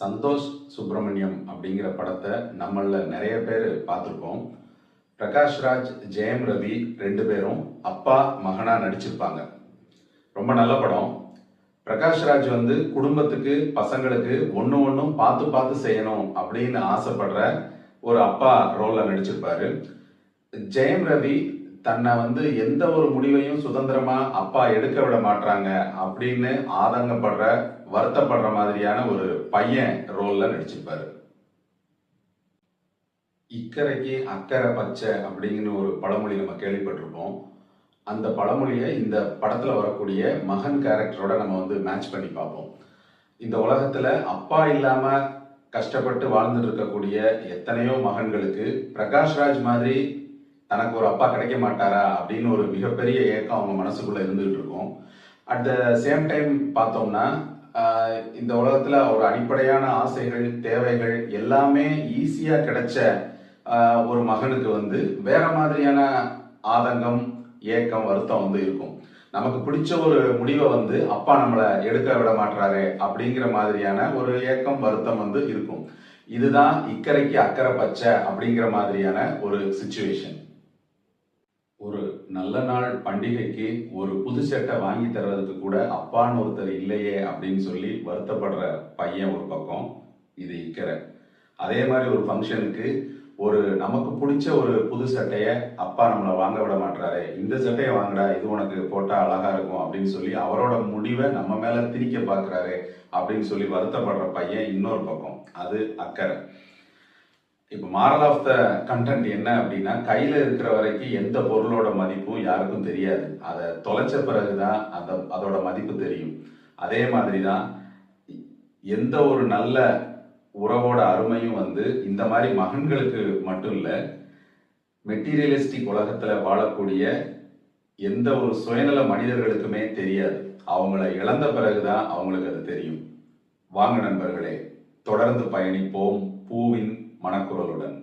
சந்தோஷ் சுப்பிரமணியம் அப்படிங்கிற படத்தை நம்மள நிறைய பேர் பார்த்துருக்கோம் பிரகாஷ் ராஜ் ஜெயம் ரவி ரெண்டு பேரும் அப்பா மகனா நடிச்சிருப்பாங்க. ரொம்ப நல்ல படம். பிரகாஷ் ராஜ் வந்து குடும்பத்துக்கு பசங்களுக்கு ஒன்று ஒன்றும் பார்த்து பார்த்து செய்யணும் அப்படின்னு ஆசைப்படுற ஒரு அப்பா ரோலில் நடிச்சிருப்பாரு. ஜெயம் ரவி தன்னை வந்து எந்த ஒரு முடிவையும் சுதந்திரமா அப்பா எடுக்க விட மாட்டாங்க அப்படின்னு ஆதங்கப்படுற வருத்தப்படுற மாதிரியான ஒரு பையன் ரோல்ல நடிச்சிருப்பாரு. இக்கரைக்கு அக்கறை பச்சை அப்படிங்கிற ஒரு பழமொழி நம்ம கேள்விப்பட்டிருப்போம். அந்த பழமொழியை இந்த படத்துல வரக்கூடிய மகன் கேரக்டரோட நம்ம வந்து மேட்ச் பண்ணி பார்ப்போம். இந்த உலகத்துல அப்பா இல்லாம கஷ்டப்பட்டு வாழ்ந்துட்டு இருக்கக்கூடிய எத்தனையோ மகன்களுக்கு பிரகாஷ்ராஜ் மாதிரி தனக்கு ஒரு அப்பா கிடைக்க மாட்டாரா அப்படின்னு ஒரு மிகப்பெரிய ஏக்கம் அவங்க மனசுக்குள்ள இருந்துகிட்டு இருக்கும். அட் த சேம் டைம் பார்த்தோம்னா இந்த உலகத்துல ஒரு அடிப்படையான ஆசைகள் தேவைகள் எல்லாமே ஈஸியா கிடைச்ச ஒரு மகனுக்கு வந்து வேற மாதிரியான ஆதங்கம் ஏக்கம் வருத்தம் வந்து இருக்கும். நமக்கு பிடிச்ச ஒரு முடிவை வந்து அப்பா நம்மளை எடுக்க விட மாட்டாரு அப்படிங்கிற மாதிரியான ஒரு ஏக்கம் வருத்தம் வந்து இருக்கும். இதுதான் இக்கரைக்கு அக்கறை பச்சை அப்படிங்கிற மாதிரியான ஒரு சுச்சுவேஷன் நல்ல நாள் பண்டிகைக்கு ஒரு புது சட்டை வாங்கி தர்றதுக்கு கூட அப்பான்னு ஒருத்தர் இல்லையே அப்படின்னு சொல்லி வருத்தப்படுற பையன் ஒரு பக்கம் இது இக்கரை. அதே மாதிரி ஒரு ஃபங்க்ஷனுக்கு ஒரு நமக்கு பிடிச்ச ஒரு புது சட்டையை அப்பா நம்மளை வாங்க விட மாட்டாரு இந்த சட்டையை வாங்கடா இது உனக்கு போட்டா அழகா இருக்கும் அப்படின்னு சொல்லி அவரோட முடிவை நம்ம மேல திணிக்க பாக்குறாரு அப்படின்னு சொல்லி வருத்தப்படுற பையன் இன்னொரு பக்கம். அது அக்கறை இப்போ மாரல் ஆஃப் த கண்டென்ட் என்ன அப்படின்னா கையில் இருக்கிற வரைக்கும் எந்த பொருளோட மதிப்பும் யாருக்கும் தெரியாது. அதை தொலைச்ச பிறகுதான் அந்த அதோட மதிப்பு தெரியும். அதே மாதிரி தான் எந்த ஒரு நல்ல உறவோட அருமையும் வந்து இந்த மாதிரி மகன்களுக்கு மட்டும் இல்லை மெட்டீரியலிஸ்டிக் உலகத்தில் வாழக்கூடிய எந்த ஒரு சுயநல மனிதர்களுக்குமே தெரியாது. அவங்கள இழந்த பிறகுதான் அவங்களுக்கு அது தெரியும். வாங்க நண்பர்களே தொடர்ந்து பயணிப்போம். பூவின் மனக்குரலுடன்